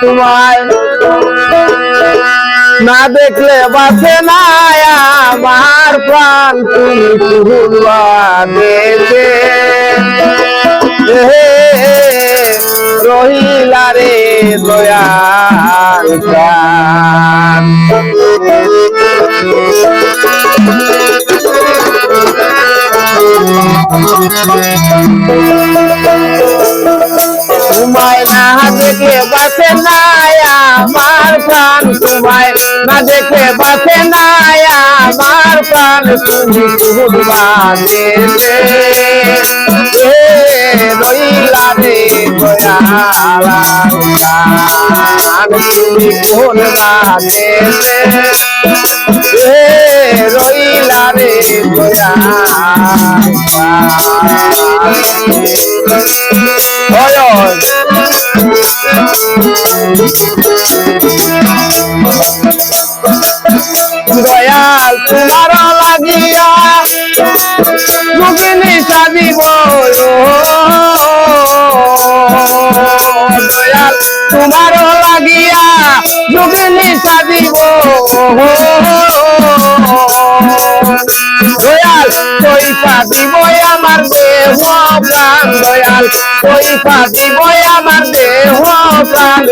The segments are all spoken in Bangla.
তোমায় না দেখলে বাঁচে না আমার প্রাণ, তুমি দেখে হে রহিলা রে দয়াল প্রাণ। তোমায় না দেখে বাঁচে না আমার প্রাণ তোমায় না দেখে বাঁচে না আমার প্রাণ তুমি কুরবা দেবে রইলা রে দয়ালা তুমি কুরবা দেবে রইলা রে দয়ালা। হয় দয়াল তোমার লাগিয়া মুগিনি তোমার মুগিনি সাজিব দয়াল দিব আমার দেহ। প্রাণ দয়াল পয়সা দিব আমার দেহ প্রাণ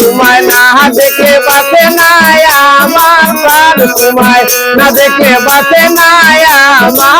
তোমায় না দেখে বাঁচে না আমার প্রাণ, তোমায় না দেখে বাঁচে না আমার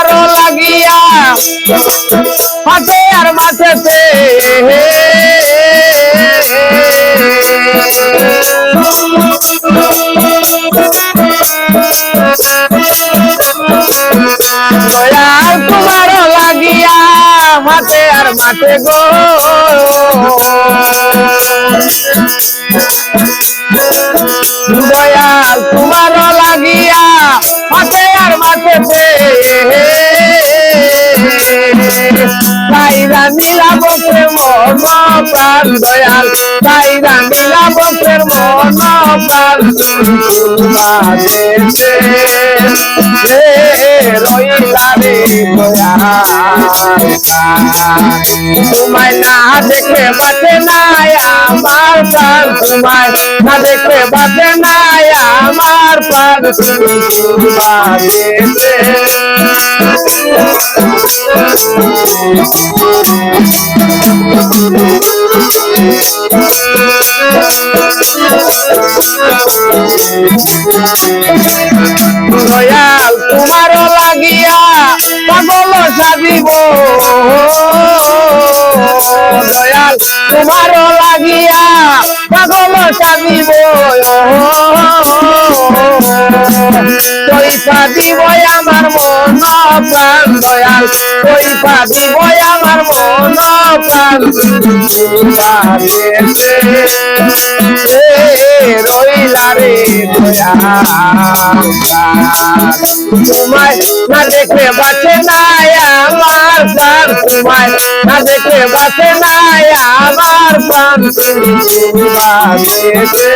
হাতে আর মাঠেতে দয়াল তোমারও লাগিয়া হাতে আর মাঠে গো। দয়াল তোমার লাগিয়া হাতে আর মাঠেতে তাইরা নীলা বক্রের মন প্রাণ দয়াল। তাইরা নীলা বক্রের মন প্রাণ বাজেছে রইলা রে তোমায় না দেখে বাঁচে নাই, আমার প্রাণ তোমায়। না দেখে বাঁচে নাই তুমি বাজেছে দয়াল তোমার লাগিয়া পাগল সাজিব। দয়াল তোমার লাগিয়া পাগল সাজিব পয়সা দিব আমার মন প্রাণ দয়াল। পয়সা দিব আমার মন প্রাণ রইলা রে তোমায় না দেখে বাঁচে নাই আমার তোমায় না দেখে বাঁচে নাই আমার প্রাণ তুমি বাজেছে